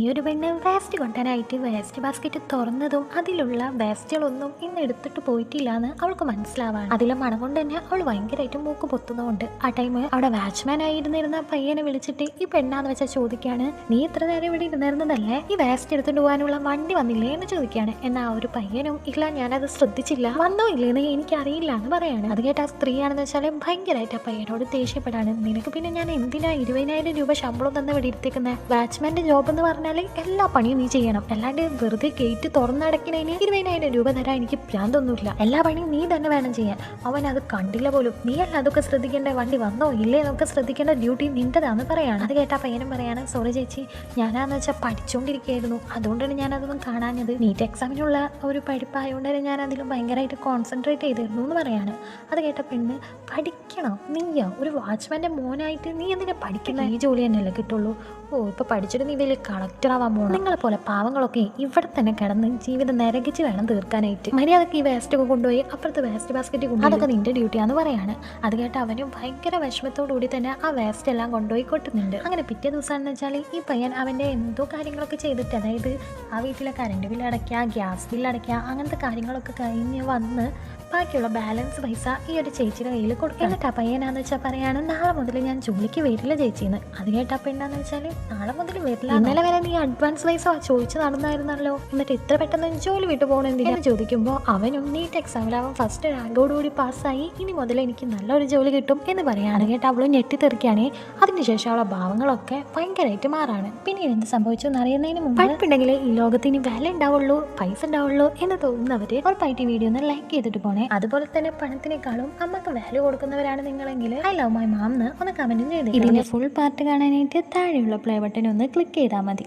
ഈ ഒരു പെണ്ണ് വേസ്റ്റ് കൊണ്ടാനായിട്ട് വേസ്റ്റ് ബാസ്ക്കറ്റ് തുറന്നതും അതിലുള്ള വേസ്റ്റുകളൊന്നും ഇന്ന് എടുത്തിട്ട് പോയിട്ടില്ല എന്ന് അവൾക്ക് മനസ്സിലാവാണ്. അതിലെ മണം കൊണ്ട് തന്നെ അവൾ ഭയങ്കരമായിട്ട് മൂക്ക് പൊത്തുന്നുണ്ട് ആ ടൈം അവിടെ വാച്ച്മാൻ ആയിരുന്നിരുന്ന പയ്യനെ വിളിച്ചിട്ട് ഈ പെണ്ണാന്ന് വെച്ചാൽ ചോദിക്കാണ് നീ ഇത്ര നേരം ഇവിടെ ഇരുന്നിരുന്നതല്ലേ? ഈ വേസ്റ്റ് എടുത്തുകൊണ്ട് പോകാനുള്ള വണ്ടി വന്നില്ലേ? എന്ന് ചോദിക്കുകയാണ്. എന്നാൽ ആ ഒരു പയ്യനും ഇല്ല ഞാനത് ശ്രദ്ധിച്ചില്ല. വന്നോ ഇല്ലേന്ന് എനിക്കറിയില്ല എന്ന് പറയാണ്. അത് കേട്ട ആ സ്ത്രീയാണെന്ന് വെച്ചാൽ ഭയങ്കരമായിട്ട് ആ പയ്യനോട് ദേഷ്യപ്പെടാണ്. നിനക്ക് പിന്നെ ഞാൻ എന്തിനാ ഇരുപതിനായിരം രൂപ ശമ്പളം തന്നെ ഇവിടെ ഇരുത്തിക്കുന്നത് ജോബ് എന്ന് പറഞ്ഞാൽ എല്ലാ പണിയും നീ ചെയ്യണം. അല്ലാണ്ട് വെറുതെ ഗേറ്റ് തുറന്നടക്കണേന് ഇരുപതിനായിരം രൂപ തരാൻ എനിക്ക് ഭ്രാന്തൊന്നുമില്ല എല്ലാ പണിയും നീ തന്നെ വേണം ചെയ്യാൻ. അവൻ അത് കണ്ടില്ല പോലും. നീ അല്ല അതൊക്കെ ശ്രദ്ധിക്കേണ്ട വണ്ടി വന്നോ? ഇല്ലേ? എന്നൊക്കെ ശ്രദ്ധിക്കേണ്ട ഡ്യൂട്ടി നിന്റേതാന്ന് പറയാണ്. അത് കേട്ടാ പയ്യനും പറയാണ് സോറി ചേച്ചി ഞാനാന്ന് വെച്ചാൽ പഠിച്ചുകൊണ്ടിരിക്കുകയായിരുന്നു അതുകൊണ്ടാണ് ഞാൻ അതൊന്നും കാണാഞ്ഞത്. നീറ്റ് എക്സാമിനുള്ള ഒരു പഠിപ്പായതുകൊണ്ട് തന്നെ ഞാൻ അതിലും ഭയങ്കരമായിട്ട് കോൺസെൻട്രേറ്റ് ചെയ്തിരുന്നു എന്ന് പറയാണ്. അത് കേട്ട പെണ്ണ് പഠിക്കണം. നീയോ? ഒരു വാച്ച്മാന്റെ മോനായിട്ട് നീ എന്തിനാ പഠിക്കുന്ന? ഈ ജോലി തന്നെയല്ലേ കിട്ടുള്ളൂ. ഓ ഇപ്പൊ പഠിച്ചിട്ട് നീ വലിയ കളക്ടർ ആവാൻ പോകണം നിങ്ങളെ പോലെ പാവങ്ങളൊക്കെ ഇവിടെ തന്നെ കിടന്ന് ജീവിതം നരകിച്ച് വേണം തീർക്കാനായിട്ട്. മര്യാദയ്ക്ക് ഈ വേസ്റ്റ് ഒക്കെ കൊണ്ടുപോയി അപ്പുറത്ത് വേസ്റ്റ് ബാസ്ക്കറ്റ് കൊണ്ടുപോയി. അതൊക്കെ നിന്റെ ഡ്യൂട്ടിയാന്ന് പറയാണ്. അത് കേട്ട് അവനും ഭയങ്കര വിഷമത്തോടു കൂടി തന്നെ ആ വേസ്റ്റ് എല്ലാം കൊണ്ടുപോയി കൊട്ടുന്നുണ്ട്. അങ്ങനെ പിറ്റേ ദിവസമാണെന്ന് വെച്ചാൽ ഈ പയ്യൻ അവന്റെ എന്തോ കാര്യങ്ങളൊക്കെ ചെയ്തിട്ട് അതായത് ആ വീട്ടിലെ കറണ്ട് ബില്ല് അടയ്ക്കുക ഗ്യാസ് ബില്ല് അടയ്ക്കുക അങ്ങനത്തെ കാര്യങ്ങളൊക്കെ കഴിഞ്ഞ് വന്ന് ബാക്കിയുള്ള ബാലൻസ് പൈസ ഈ ഒരു ചേച്ചിയുടെ കയ്യിൽ കൊടുക്കും എന്നിട്ട് ആ പയ്യനാന്ന് വെച്ചാൽ പറയാണ് നാളെ മുതൽ ഞാൻ ജോലിക്ക് വരില്ല ചേച്ചിന്ന്. അത് കേട്ട പെണ്ണാന്ന് വെച്ചാൽ നാളെ മുതൽ വരില്ല. ഇന്നലെ വരെ നീ അഡ്വാൻസ് പൈസ ചോദിച്ചു നടന്നായിരുന്നല്ലോ? എന്നിട്ട് ഇത്ര പെട്ടെന്ന് ജോലി വിട്ടു പോകണെന്തിനാ ചോദിക്കുമ്പോൾ അവനും നീറ്റ് എക്സാമിൽ അവൻ ഫസ്റ്റ് റാങ്കോടുകൂടി പാസ്സായി ഇനി മുതൽ എനിക്ക് നല്ലൊരു ജോലി കിട്ടും. എന്ന് പറയാണ്. കേട്ടോ അവളും ഞെട്ടിത്തെറിക്കുകയാണ്. അതിനുശേഷം അവളെ ഭാവങ്ങളൊക്കെ ഭയങ്കരമായിട്ട് മാറാണ്. പിന്നെ എന്ത് സംഭവിച്ചു എന്ന് അറിയുന്നതിന് മുമ്പ് പഠിപ്പുണ്ടെങ്കിൽ ഈ ലോകത്ത് ഇനി വില ഉണ്ടാവുള്ളൂ പൈസ ഉണ്ടാവുള്ളൂ എന്ന് തോന്നുന്നവര് ഉറപ്പായിട്ട് വീഡിയോ ഒന്ന് ലൈക്ക് ചെയ്തിട്ട് പോണേ. അതുപോലെ തന്നെ പണത്തിനേക്കാളും അമ്മയ്ക്ക് വാല്യൂ കൊടുക്കുന്നവരാണ് നിങ്ങളെങ്കിൽ ഐ ലവ് മൈ മാം എന്ന് ഒന്ന് കമന്റും ചെയ്ത്. ഇതിന്റെ ഫുൾ പാർട്ട് കാണാനായിട്ട് താഴെയുള്ള പ്ലേ ബട്ടൺ ഒന്ന് ക്ലിക്ക് ചെയ്താൽ മതി.